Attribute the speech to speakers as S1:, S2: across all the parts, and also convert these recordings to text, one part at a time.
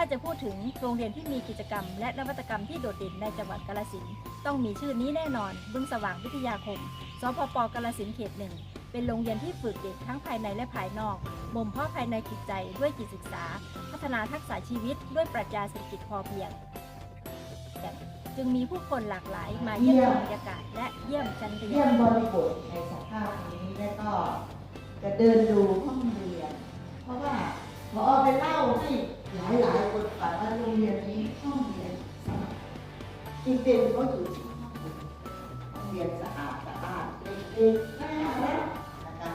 S1: ถ้าจะพูดถึงโรงเรียนที่มีกิจกรรม และนวัตกรรมที่โดดเด่นในจังหวัดกาลสินต้องมีชื่อนี้แน่นอน บึงสว่างวิทยาคม สพปกาลสินเขตหนึ่ง เป็นโรงเรียนที่ฝึกเด็กทั้งภายในและภายนอก บ่มเพาะภายในจิตใจด้วยจิตศึกษา พัฒนาทักษะชีวิต ด้วยปรัชญาเศรษฐกิจพอเพียง จึงมีผู้คนหลากหลายมาเยี่ยมชมบรรยากาศและเยี่ยมชั้นเรีย
S2: เยี่ยมบริบทในสภาพนี้แล้วก็จะเดินดูห้องเรียน เพราะว่าพอไปเล่าให้ หลายหลายๆคนฟังว่าโรงเรียนนี้ห้องเรียนสะอาดจุดเด่นก็อยู่ที่ห้องเรียนห้องเรียนสะอาดสะอาดเด็กๆน่ารักนะคะ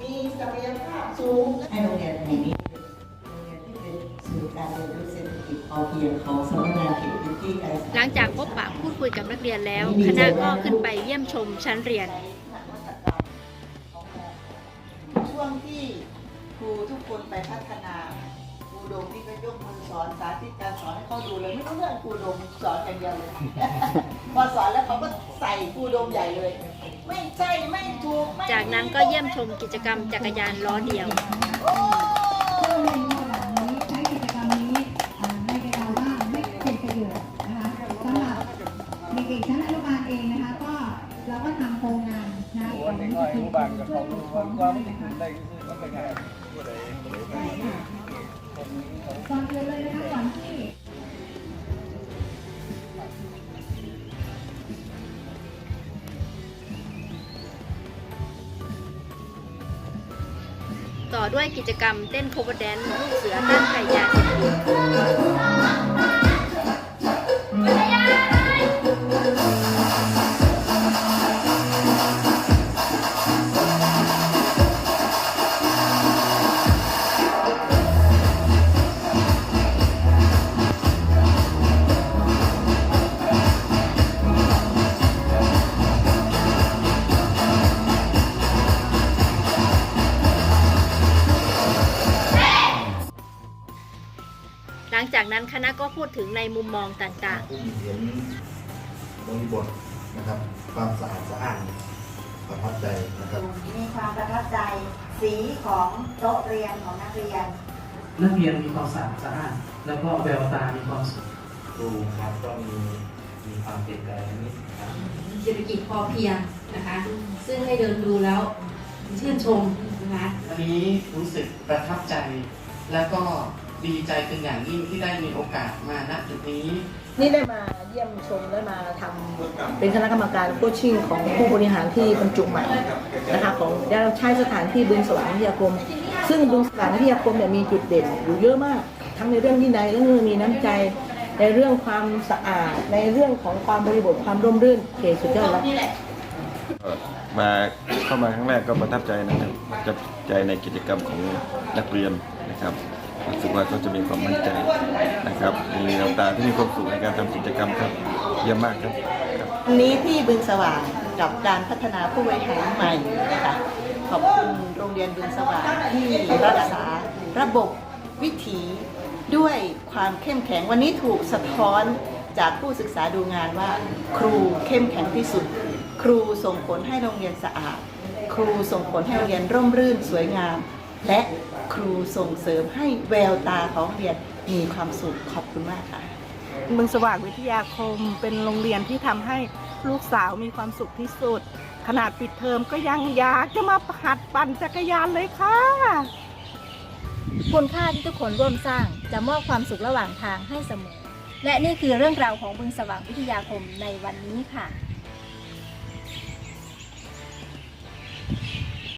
S2: มีศักยภาพสูงให้โรงเรียนแห่งนี้โรงเรียนที่เป็นศูนย์การเรียนรู้เศรษฐกิจพอเพียงของสำนักงานเขตพื้นที่การศึกษา
S1: หลังจากพบปะพูดคุยกับนักเรียนแล้ว คณะก็ขึ้นไปเยี่ยมชมชั้นเรียน
S2: ช่วงที่ครูทุกคนไปพัฒนา ดมนี่ก็ยกมือสอนสาธิตการสอนให้เขาดูเลยไม่ต้องเรื่องครูโดมสอนอย่างเดียวเลย พอสอนแล้วเขาก็ใส่ครูโดมใหญ่เลย ไม่ใช่ไม่ถูกไม่
S1: จากนั้นก็เยี่ยมชมกิจกรรมจักรยานล้อเดียว
S2: โอ้
S3: ใช้กิจกรรมนี้อ่าในเวลาว่างไม่เป็นประโยชน์นะคะสำหรับเด็กๆชั้นอนุบาลเองนะคะ ก็เราก็ทำโครงงานนะ
S4: วันนี้ก็ให้ผู้บ้านกับเขารู้ว่าความที่คุณได้คือมันเป็นไงผู้ใดผู้ใด
S3: ใช่ค่ะ
S4: คนนี้เขา
S3: ก่อนอื่นเลยนะคะก่อนที่
S1: ต่อด้วยกิจกรรมเต้นโคเวอร์แดนลูกเสือต้านไข่ยาเสพติด จากนั้นคณะก็พูดถึงในมุมมองต่าง
S5: ผมเห็นบริบทนะครับ ความสะอาดสะอ้านประทับใจนะครับ
S2: มีความประทับใจสีของโต๊ะเรียนของนักเรียน
S6: นักเรียนมีความสะอาดสะอ้านแล้วก็แววตามีความสุข
S7: ครูครับก็มีมีความเปลี่ยนแปลงนิดครับ
S8: เศรษฐกิจพอเพียงนะคะ ซึ่งให้เดินดูแล้วชื่นชมนะคะ
S6: วันนี้รู้สึกประทับใจแล้วก็ ดีใจเป็นอย่างยิ่งที่ได้มีโอกาสมาณจุดนี้
S9: นี่ได้มาเยี่ยมชมได้มาทำเป็นคณะกรรมการโคชชิ่งของผู้บริหารที่บรรจุใหม่นะคะของได้ใช้สถานที่บึงสว่างวิทยาคม ซึ่งบึงสว่างวิทยาคมเนี่ยมีจุดเด่นอยู่เยอะมาก ทั้งในเรื่องวินัยและเรื่องมีน้ำใจในเรื่องความสะอาดในเรื่องของความบริบทความร่มรื่นเขตสุดยอดแล้ว
S10: มาเข้ามาครั้งแรกก็ประทับใจนะครับประทับใจในกิจกรรมของนักเรียนนะครับ รู้สึกว่าเขาจะมีความมั่นใจนะครับ มีแนวตาที่มีความสุขในการทำกิจกรรมครับเยี่ยมมากครับครับ
S2: วันนี้ที่บึงสว่างกับการพัฒนาผู้บริหารใหม่นะคะขอบคุณโรงเรียนบึงสว่างที่รักษาระบบวิถีด้วยความเข้มแข็งวันนี้ถูกสะท้อนจากผู้ศึกษาดูงานว่า ครูเข้มแข็งที่สุด ครูส่งผลให้โรงเรียนสะอาด ครูส่งผลให้โรงเรียนร่มรื่นสวยงาม และครูส่งเสริมให้แววตาของโรงเรียนมีความสุขขอบคุณมากค่ะ
S9: บึงสว่างวิทยาคมเป็นโรงเรียนที่ทำให้ลูกสาวมีความสุขที่สุด ขนาดปิดเทอมก็ยังอยากจะมาหัดปั่นจักรยานเลยค่ะ
S1: คุณค่าที่ทุกคนร่วมสร้างจะมอบความสุขระหว่างทางให้เสมอ และนี่คือเรื่องราวของบึงสว่างวิทยาคมในวันนี้ค่ะ